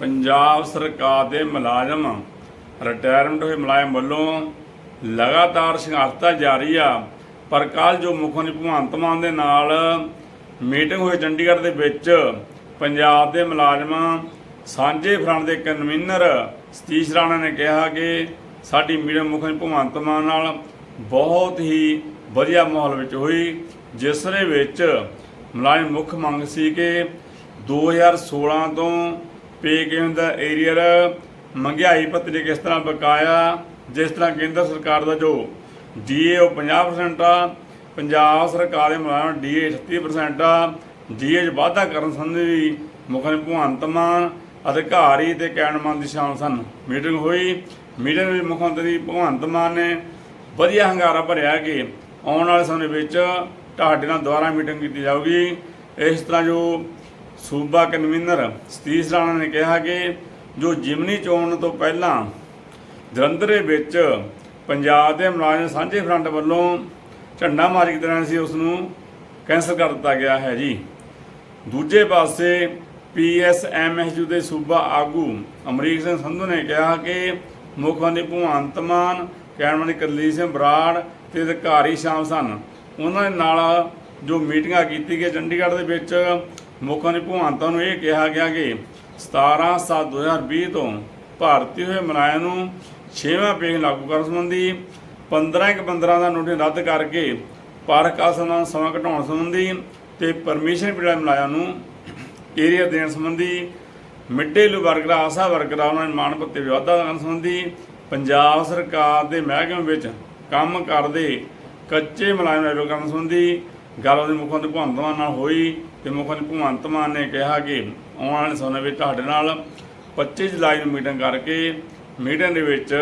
ਪੰਜਾਬ ਸਰਕਾਰ ਦੇ ਮੁਲਾਜ਼ਮ ਰਿਟਾਇਰਮੈਂਟ ਹੋਏ ਮੁਲਾਜ਼ਮ ਵੱਲੋਂ ਲਗਾਤਾਰ ਸੰਘਰਸ਼ ਜਾਰੀ ਆ, ਪਰ ਕੱਲ ਜੋ ਮੁੱਖ ਮੰਤਰੀ ਭਗਵੰਤ ਮਾਨ ਦੇ ਨਾਲ ਮੀਟਿੰਗ ਹੋਈ ਚੰਡੀਗੜ੍ਹ ਦੇ ਵਿੱਚ, ਪੰਜਾਬ ਦੇ ਮੁਲਾਜ਼ਮਾਂ ਸਾਂਝੇ ਫਰੰਟ ਦੇ ਕਨਵੀਨਰ ਸਤੀਸ਼ ਰਾਣਾ ਨੇ ਕਿਹਾ ਕਿ ਸਾਡੀ ਮੀਟਿੰਗ ਮੁੱਖ ਮੰਤਰੀ ਭਗਵੰਤ ਮਾਨ ਨਾਲ ਬਹੁਤ ਹੀ ਵਧੀਆ ਮਾਹੌਲ ਵਿੱਚ ਹੋਈ, ਜਿਸ ਦੇ ਵਿੱਚ ਮੁਲਾਜ਼ਮ ਮੁੱਖ ਮੰਗ ਸੀ ਕਿ 2016 ਤੋਂ ਪੇ ਗੇਮ ਦਾ ਏਰੀਅਰ ਮਹਿੰਗਾਈ ਭੱਤੇ ਦੇ ਕਿਸ ਤਰ੍ਹਾਂ ਬਕਾਇਆ, ਜਿਸ ਤਰ੍ਹਾਂ ਕੇਂਦਰ ਸਰਕਾਰ ਦਾ ਜੋ ਡੀਏ ਉਹ 50% ਆ, ਪੰਜਾਬ ਸਰਕਾਰ ਦੇ ਮੁਲਾਜ਼ਮ ਡੀਏ 36% ਆ ਡੀਏ 'ਚ ਵਾਧਾ ਕਰਨ ਸੰਬੰਧੀ ਵੀ ਮੁੱਖ ਮੰਤਰੀ ਭਗਵੰਤ ਮਾਨ ਅਧਿਕਾਰੀ ਤੇ ਕੈਬਨਿਟ ਦੀ ਸ਼ਾਮਲ ਸਨ। ਮੀਟਿੰਗ ਹੋਈ। ਮੀਟਿੰਗ ਵਿੱਚ ਮੁੱਖ ਮੰਤਰੀ ਭਗਵੰਤ ਮਾਨ ਨੇ ਵਧੀਆ ਹੰਗਾਰਾ ਭਰਿਆ ਕਿ ਆਉਣ ਵਾਲੇ ਸਮੇਂ ਵਿੱਚ ਤੁਹਾਡੇ ਨਾਲ ਦੁਬਾਰਾ ਮੀਟਿੰਗ ਕੀਤੀ ਜਾਊਗੀ। ਇਸ ਤਰ੍ਹਾਂ ਜੋ ਸੂਬਾ ਕਨਵੀਨਰ ਸਤੀਸ਼ ਰਾਣਾ ਨੇ ਕਿਹਾ ਕਿ ਜੋ ਜਿਮਨੀ ਚੋਣ ਤੋਂ ਪਹਿਲਾਂ ਜਲੰਧਰੇ ਵਿੱਚ ਪੰਜਾਬ ਦੇ ਮੁਲਾਜ਼ਮ ਸਾਂਝੇ ਫਰੰਟ ਵੱਲੋਂ ਝੰਡਾ ਮਾਰੀ ਕੀਤੀ ਜਾਣੀ ਸੀ, ਉਸ ਨੂੰ ਕੈਂਸਲ ਕਰ ਦਿੱਤਾ ਗਿਆ ਹੈ ਜੀ। ਦੂਜੇ ਪਾਸੇ ਪੀਐਸਐਮਐਸਯੂ ਦੇ ਸੂਬਾ ਆਗੂ ਅਮਰੀਕ ਸਿੰਘ ਸੰਧੂ ਨੇ ਕਿਹਾ ਕਿ ਮੁੱਖ ਮੰਤਰੀ ਭਗਵੰਤ ਮਾਨ, ਕੈਬਨਿਟ ਮੰਤਰੀ ਸਿੰਘ ਬਰਾੜ ਤੇ ਅਧਿਕਾਰੀ ਸ਼ਾਮ ਸਨ। ਉਹਨਾਂ ਦੇ ਨਾਲ ਜੋ ਮੀਟਿੰਗਾਂ ਕੀਤੀ ਗਈ ਚੰਡੀਗੜ੍ਹ ਦੇ ਵਿੱਚ ਮੁੱਖ ਮੰਤਰੀ ਭਗਵੰਤ ਨੂੰ ਇਹ ਕਿਹਾ ਗਿਆ ਕਿ 17 7 2020 ਤੋਂ ਭਾਰਤੀ ਹੋਏ ਮਨਾਇਆ ਨੂੰ 6ਵਾਂ ਪੇਜ ਲਾਗੂ ਕਰਨ ਸੰਬੰਧੀ 15 ਇੱਕ 15 ਦਾ ਨੋਟਿਸ ਰੱਦ ਕਰਕੇ ਪਾਰਕ ਆਸਨਾਂ ਸਮਾਂ ਘਟਾਉਣ ਸੰਬੰਧੀ ਤੇ ਪਰਮਿਸ਼ਨ ਪੀੜਾ ਮਲਾਇਆ ਨੂੰ ਏਰੀਆ ਦੇਣ ਸੰਬੰਧੀ ਮਿੱਡੇ ਲੂ ਵਰਕਰ, ਆਸਾ ਵਰਕਰ ਉਹਨਾਂ ਦੇ ਮਾਣ ਭੱਤੇ ਵਿਵਾਦਾਂ ਕਰਨ ਸੰਬੰਧੀ ਪੰਜਾਬ ਸਰਕਾਰ ਦੇ ਮਹਿਕਮੇ ਵਿੱਚ ਕੰਮ ਕਰਦੇ ਕੱਚੇ ਮੁਲਾਜ਼ਮ ਐਰੋ ਕਰਨ ਸੰਬੰਧੀ ਗੱਲ ਉਹਦੇ ਮੁੱਖ ਮੰਤਰੀ ਭਗਵੰਤ ਮਾਨ ਨਾਲ ਹੋਈ ਤੇ ਮੁੱਖ ਮੰਤਰੀ ਭਗਵੰਤ ਮਾਨ ਨੇ ਕਿਹਾ ਕਿ ਆਉਣ ਵਾਲੇ ਸਮੇਂ ਵਿੱਚ ਤੁਹਾਡੇ ਨਾਲ 25 ਜੁਲਾਈ ਨੂੰ ਮੀਟਿੰਗ ਕਰਕੇ ਮੀਟਿੰਗ ਦੇ ਵਿੱਚ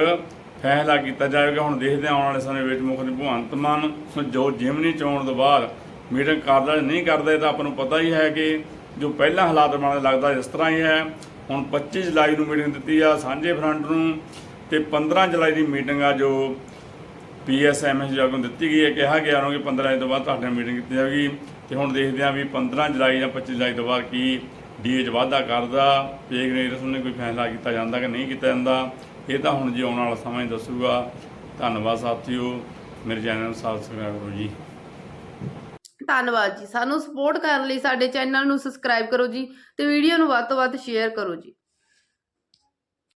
ਫੈਸਲਾ ਕੀਤਾ ਜਾਵੇਗਾ। ਹੁਣ ਦੇਖਦੇ ਹਾਂ ਆਉਣ ਵਾਲੇ ਸਮੇਂ ਵਿੱਚ ਮੁੱਖ ਮੰਤਰੀ ਭਗਵੰਤ ਮਾਨ ਜੋ ਜਿਮਨੀ ਚੋਣ ਤੋਂ ਬਾਅਦ ਮੀਟਿੰਗ ਕਰਦਾ ਜਾਂ ਨਹੀਂ ਕਰਦਾ, ਇਹ ਤਾਂ ਆਪਾਂ ਨੂੰ ਪਤਾ ਹੀ ਹੈ ਕਿ ਜੋ ਪਹਿਲਾਂ ਹਾਲਾਤ ਬਣਦੇ ਲੱਗਦਾ ਇਸ ਤਰ੍ਹਾਂ ਹੀ ਹੈ। ਹੁਣ 25 ਜੁਲਾਈ ਨੂੰ ਮੀਟਿੰਗ ਦਿੱਤੀ ਆ, ਸਾਂਝੇ ਫਰੰਟ ਨੂੰ ਤੇ 15 ਜੁਲਾਈ ਦੀ ਮੀਟਿੰਗ ਆ ਜੋ ਪੀਐਸਐਮਐਸ ਜਾਗੋਂ ਦਿੱਤੀ ਗਈ ਹੈ, ਕਿਹਾ ਗਿਆ ਨੂੰ ਕਿ 15 ਜੁਲਾਈ ਤੋਂ ਬਾਅਦ ਤੁਹਾਡੇ ਨਾਲ ਮੀਟਿੰਗ ਕੀਤੀ ਜਾਵੇਗੀ ਤੇ ਹੁਣ ਦੇਖਦੇ ਹਾਂ ਵੀ 15 ਜੁਲਾਈ ਜਾਂ 25 ਜੁਲਾਈ ਤੋਂ ਬਾਅਦ ਕੀ ਡੀਏ 'ਚ ਵਾਧਾ ਕਰਦਾ, ਪੇ ਗ੍ਰੇਡ ਨੇ ਕੋਈ ਫੈਸਲਾ ਕੀਤਾ ਜਾਂਦਾ ਕਿ ਨਹੀਂ ਕੀਤਾ ਜਾਂਦਾ, ਇਹ ਤਾਂ ਹੁਣ ਜੀ ਆਉਣ ਵਾਲਾ ਸਮਾਂ ਹੀ ਦੱਸੂਗਾ। ਧੰਨਵਾਦ ਸਾਥੀਓ, ਮੇਰੇ ਚੈਨਲ ਨੂੰ ਸਬਸਕ੍ਰਾਈਬ ਕਰੋ ਜੀ। ਧੰਨਵਾਦ ਜੀ। ਸਾਨੂੰ ਸਪੋਰਟ ਕਰਨ ਲਈ ਸਾਡੇ ਚੈਨਲ ਨੂੰ ਸਬਸਕ੍ਰਾਈਬ ਕਰੋ ਜੀ ਤੇ ਵੀਡੀਓ ਨੂੰ ਵੱਧ ਤੋਂ ਵੱਧ ਸ਼ੇਅਰ ਕਰੋ ਜੀ।